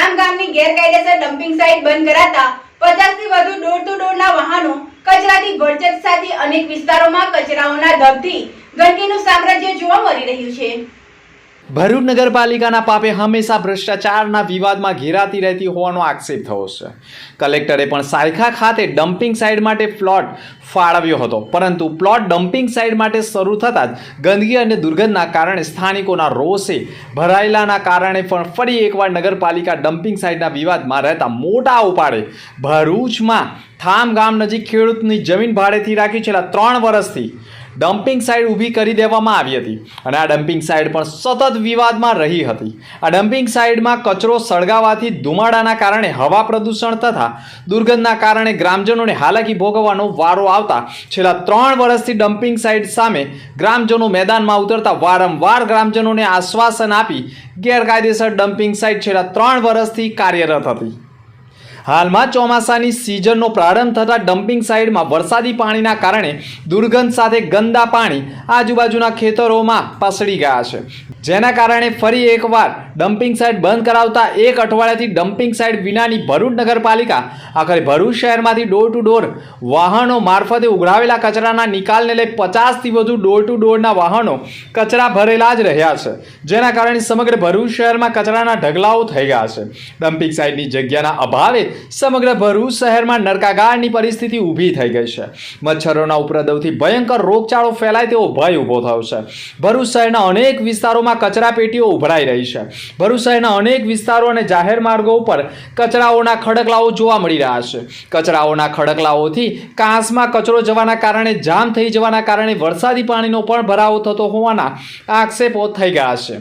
ધામ ગામની ગેરકાયદેસર dumping site બંધ કરાતા પચાસથી વધુ ડોર ટુ ડોરના વાહનો કચરાથી ભરચક સાથે અનેક વિસ્તારોમાં કચરાઓના ધબથી ગંદકીનું સામ્રાજ્ય જોવા મળી રહ્યું છે. ભરૂચ નગરપાલિકાના પાપે હંમેશા ભ્રષ્ટાચારના વિવાદમાં ઘેરાતી રહેતી હોવાનો આક્ષેપ થયો છે. કલેક્ટરે પણ સાયખા ખાતે ડમ્પિંગ સાઇડ માટે પ્લોટ ફાળવ્યો હતો. પરંતુ પ્લોટ ડમ્પિંગ સાઇડ માટે શરૂ થતાં જ ગંદકી અને દુર્ગંધના કારણે સ્થાનિકોના રોષે ભરાયેલાના કારણે પણ ફરી એકવાર નગરપાલિકા ડમ્પિંગ સાઇડના વિવાદમાં રહેતા મોટા ઉપાડે ભરૂચમાં થામ ગામ નજીક ખેડૂતની જમીન ભાડેથી રાખી છેલ્લા ત્રણ વર્ષથી ડમ્પિંગ સાઇટ ઊભી કરી દેવામાં આવી હતી અને આ ડમ્પિંગ સાઇટ પણ સતત વિવાદમાં રહી હતી. આ ડમ્પિંગ સાઇટમાં કચરો સળગાવવાથી ધુમાડાના કારણે હવા પ્રદૂષણ તથા દુર્ગંધના કારણે ગ્રામજનોને હાલાકી ભોગવવાનો વારો આવતા છેલ્લા ત્રણ વર્ષથી ડમ્પિંગ સાઇટ સામે ગ્રામજનો મેદાનમાં ઉતરતા વારંવાર ગ્રામજનોને આશ્વાસન આપી ગેરકાયદેસર ડમ્પિંગ સાઇટ છેલ્લા ત્રણ વર્ષથી કાર્યરત હતી. હાલમાં ચોમાસાની સિઝનનો પ્રારંભ થતાં ડમ્પિંગ સાઇડમાં વરસાદી પાણીના કારણે દુર્ગંધ સાથે ગંદા પાણી આજુબાજુના ખેતરોમાં પસળી ગયા છે. જેના કારણે ફરી એકવાર ડમ્પિંગ સાઇટ બંધ કરાવતા એક અઠવાડિયાથી ડમ્પિંગ સાઇટ વિનાની ભરૂચ નગરપાલિકા, આખરે ભરૂચ શહેરમાંથી ડોર ટુ ડોર વાહનો મારફતે ઉઘરાવેલા કચરાના નિકાલને લઈ પચાસથી વધુ ડોર ટુ ડોરના વાહનો કચરા ભરેલા જ રહ્યા છે. જેના કારણે સમગ્ર ભરૂચ શહેરમાં કચરાના ઢગલાઓ થઈ ગયા છે. ડમ્પિંગ સાઇટની જગ્યાના અભાવે સમગ્ર ભરૂચ શહેરમાં નરકાગાળની પરિસ્થિતિ ઊભી થઈ ગઈ છે. મચ્છરોના ઉપદ્રવથી ભયંકર રોગચાળો ફેલાય તેવો ભય ઊભો થયો છે. ભરૂચ શહેરના અનેક વિસ્તારોમાં કચરા પેટીઓ ઉભરાઈ રહી છે. ભરૂચ શહેરના અનેક વિસ્તારો અને જાહેર માર્ગો ઉપર કચરાઓના ખડકલાઓ જોવા મળી રહ્યા છે. કચરાઓના ખડકલાઓથી કાંસમાં કચરો જવાના કારણે, જામ થઈ જવાના કારણે વરસાદી પાણીનો પણ ભરાવો થતો હોવાના આક્ષેપો થઈ ગયા છે.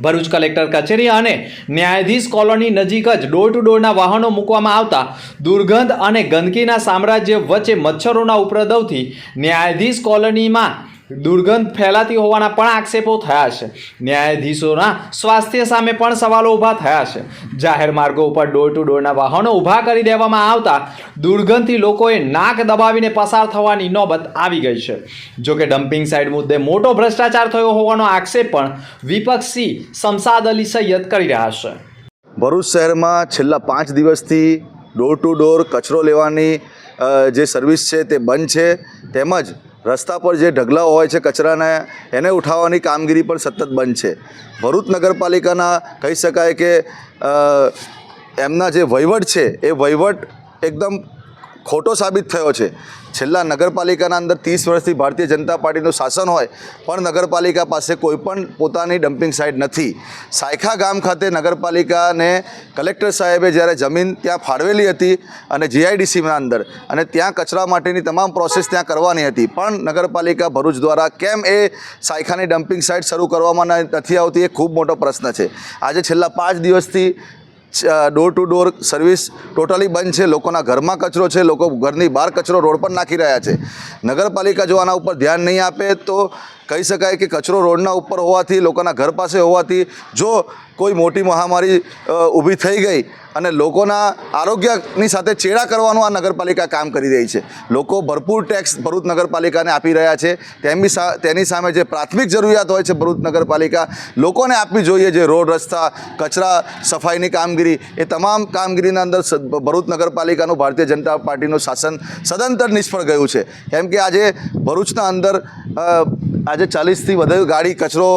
ભરૂચ કલેક્ટર કચેરી અને ન્યાયાધીશ કોલોની નજીક જ ડોર ટુ ડોરના વાહનો મૂકવામાં આવતા દુર્ગંધ અને ગંદકીના સામ્રાજ્ય વચ્ચે મચ્છરોના ઉપદ્રવથી ન્યાયાધીશ કોલોનીમાં દુર્ગંધ ફેલાતી હોવાના પણ આક્ષેપો થયા છે. ન્યાયાધીશોના સ્વાસ્થ્ય સામે પણ સવાલો ઊભા થયા છે. જાહેર માર્ગો ઉપર ડોર ટુ ડોરના વાહનો ઊભા કરી દેવામાં આવતા દુર્ગંધથી લોકોએ નાક દબાવીને પસાર થવાની નોબત આવી ગઈ છે. જોકે ડમ્પિંગ સાઇડ મુદ્દે મોટો ભ્રષ્ટાચાર થયો હોવાનો આક્ષેપ પણ વિપક્ષી શમસાદ અલી સૈયદ કરી રહ્યા છે. ભરૂચ શહેરમાં છેલ્લા પાંચ દિવસથી ડોર ટુ ડોર કચરો લેવાની જે સર્વિસ છે તે બંધ છે. તેમજ રસ્તા પર જે ઢગલાઓ હોય છે કચરાને, એને ઉઠાવવાની કામગીરી પણ સતત બંધ છે. ભરૂચ નગરપાલિકાના કહી શકાય કે એમના જે વહીવટ છે, એ વહીવટ એકદમ ખોટો સાબિત થયો છે. છેલ્લા નગરપાલિકાના અંદર ત્રીસ વર્ષથી ભારતીય જનતા પાર્ટીનું શાસન હોય, પણ નગરપાલિકા પાસે કોઈ પણ પોતાની ડમ્પિંગ સાઇટ નથી. સાયખા ગામ ખાતે નગરપાલિકાને કલેક્ટર સાહેબે જ્યારે જમીન ત્યાં ફાળવેલી હતી અને જીઆઈડીસીના અંદર, અને ત્યાં કચરા માટેની તમામ પ્રોસેસ ત્યાં કરવાની હતી, પણ નગરપાલિકા ભરૂચ દ્વારા કેમ એ સાયખાની ડમ્પિંગ સાઇટ શરૂ કરવામાં નથી આવતી એ ખૂબ મોટો પ્રશ્ન છે. આજે છેલ્લા પાંચ દિવસથી door to door service totally બંધ છે. લોકોના ઘરમાં કચરો છે. લોકો ઘરની બહાર કચરો રોડ પર નાખી રહ્યા છે. નગરપાલિકા જો આના ઉપર ધ્યાન નહીં આપે તો કહી શકાય કે કચરો રોડના ઉપર હોવાથી, લોકોના ઘર પાસે હોવાથી જો કોઈ મોટી મહામારી ઊભી થઈ ગઈ અને લોકોના આરોગ્યની સાથે ચેડા કરવાનું આ નગરપાલિકા કામ કરી રહી છે. લોકો ભરપૂર ટેક્સ ભરૂચ નગરપાલિકાને આપી રહ્યા છે. તેમની તેની સામે જે પ્રાથમિક જરૂરિયાત હોય છે ભરૂચ નગરપાલિકા, લોકોને આપવી જોઈએ જે રોડ, રસ્તા, કચરા, સફાઈની કામગીરી, એ તમામ કામગીરીના અંદર ભરૂચ નગરપાલિકાનું ભારતીય જનતા પાર્ટીનું શાસન સદંતર નિષ્ફળ ગયું છે. કેમ કે આજે ભરૂચના અંદર આજે ચાલીસથી વધુ ગાડી કચરો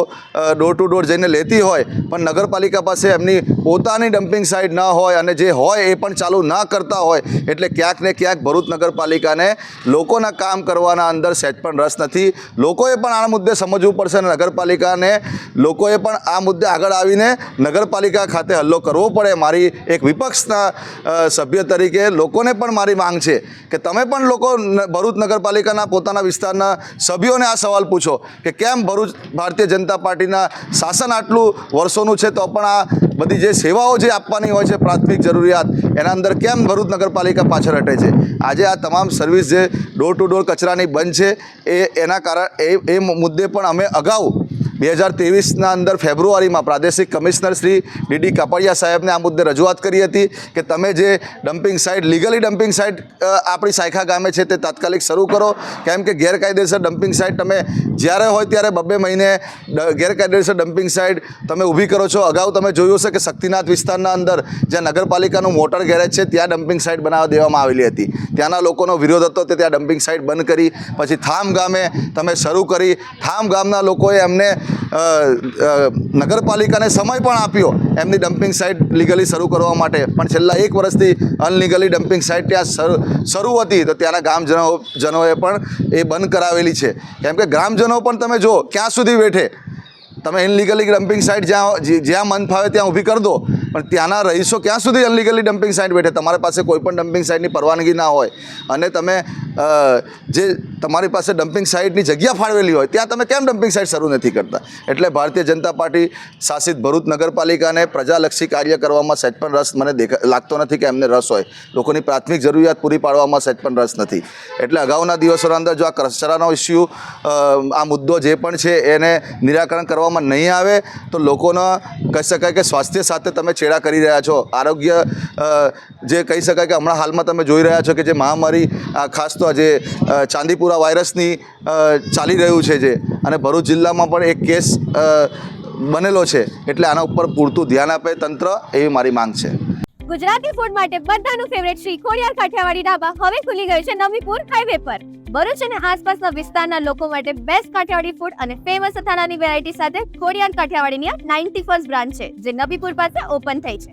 ડોર ટુ ડોર જઈને લેતી હોય, પણ નગરપાલિકા પાસે એમની પોતાની ડમ્પિંગ સાઇટ ન હોય અને જે હોય એ પણ ચાલુ ના કરતા હોય, એટલે ક્યાંક ને ક્યાંક ભરૂચ નગરપાલિકાને લોકોના કામ કરવાના અંદર સહેજ પણ રસ નથી. લોકોએ પણ આ મુદ્દે સમજવું પડશે અને નગરપાલિકાને લોકોએ પણ આ મુદ્દે આગળ આવીને નગરપાલિકા ખાતે હલ્લો કરવો પડે. મારી એક વિપક્ષના સભ્ય તરીકે લોકોને પણ મારી માંગ છે કે તમે પણ લોકો ભરૂચ નગરપાલિકાના પોતાના વિસ્તારના સભ્યોને આ સવાલ પૂછો કે કેમ ભરૂચ ભારતીય જનતા પાર્ટીના શાસન આટલું વર્ષોનું છે? તો પણ આ બધી જે સેવાઓ જે આપવાની હોય છે પ્રાથમિક જરૂરિયાત, એના અંદર કેમ ભરૂચ નગરપાલિકા પાછળ હટે છે? આજે આ તમામ સર્વિસ જે ડોર ટુ ડોર કચરાની બંધ છે, એ એના કારણ, એ એ મુદ્દે પણ અમે અગાઉ બે હજાર તેવીસના અંદર ફેબ્રુઆરીમાં પ્રાદેશિક કમિશનર શ્રી ડીડી કાપડિયા સાહેબને આ મુદ્દે રજૂઆત કરી હતી કે તમે જે dumping site legally dumping site આપણી સાયખા ગામે છે તે તાત્કાલિક શરૂ કરો. કેમ કે ગેરકાયદેસર ડમ્પિંગ સાઇટ તમે જ્યારે હોય ત્યારે બબ્બે મહિને ગેરકાયદેસર ડમ્પિંગ સાઇટ તમે ઊભી કરો છો. અગાઉ તમે જોયું હશે કે શક્તિનાથ વિસ્તારના અંદર જ્યાં નગરપાલિકાનું મોટર ગેરેજ છે ત્યાં ડમ્પિંગ સાઇટ બનાવવા દેવામાં આવેલી હતી. ત્યાંના લોકોનો વિરોધ હતો તે ત્યાં ડમ્પિંગ સાઇટ બંધ કરી. પછી થામ ગામે તમે શરૂ કરી. થામ ગામના લોકોએ એમને નગરપાલિકાને સમય પણ આપ્યો એમની ડમ્પિંગ સાઇટ લીગલી શરૂ કરવા માટે. પણ છેલ્લા એક વર્ષથી અનલીગલી ડમ્પિંગ સાઇટ ત્યાં શરૂ હતી. તો ત્યાંના ગામજનો, જનોએ પણ એ બંધ કરાવેલી છે. કેમ કે ગ્રામજનો પણ તમે જો ક્યાં સુધી બેઠે? તમે ઇનલીગલી ડમ્પિંગ સાઇટ જ્યાં જ્યાં મન ફાવે ત્યાં ઊભી કરી દો. પણ ત્યાંના રહીશો ક્યાં સુધી અનલીગલી ડમ્પિંગ સાઇટ બેઠે? તમારી પાસે કોઈ પણ ડમ્પિંગ સાઇટની પરવાનગી ના હોય. અને તમે જે તમારી પાસે ડમ્પિંગ સાઇટની જગ્યા ફાળવેલી હોય, ત્યાં તમે કેમ ડમ્પિંગ સાઇટ શરૂ નથી કરતા? એટલે ભારતીય જનતા પાર્ટી શાસિત ભરૂચ નગરપાલિકાને પ્રજાલક્ષી કાર્ય કરવામાં સહેજ પણ રસ મને દેખા, લાગતો નથી કે એમને રસ હોય. લોકોની પ્રાથમિક જરૂરિયાત પૂરી પાડવામાં સહેજ પણ રસ નથી. એટલે અગાઉના દિવસોના અંદર જો આ કચરાનો ઇસ્યુ આ મુદ્દો જે પણ છે એને નિરાકરણ કરવામાં નહીં આવે, તો લોકોના કહી શકાય કે સ્વાસ્થ્ય સાથે તમે ચેડા કરી રહ્યા છો. આરોગ્ય જે કહી શકાય કે હમણાં હાલમાં તમે જોઈ રહ્યા છો કે જે મહામારી ખાસ તો જે ચાંદીપુરા વાયરસની ચાલી રહ્યું છે જે. અને ભરૂચ જિલ્લામાં પણ એક કેસ બનેલો છે. એટલે આના ઉપર પૂરતું ધ્યાન આપે તંત્ર એવી મારી માંગ છે. ગુજરાતી ફૂડ માટે બધાનું ફેવરેટ શ્રી ખોડિયાર કાઠિયાવાડી ઢાબા હવે ખુલી ગયું છે નવીપુર હાઈવે પર. ભરૂચ અને આસપાસના વિસ્તારના લોકો માટે બેસ્ટ કાઠિયાવાડી ફૂડ અને ફેમસ અથાણાની વેરાયટી સાથે ખોડિયાર કાઠિયાવાડીની આ નાઇન્ટી ફર્સ્ટ બ્રાન્ચ છે, જે નબીપુર પાસે ઓપન થઈ છે.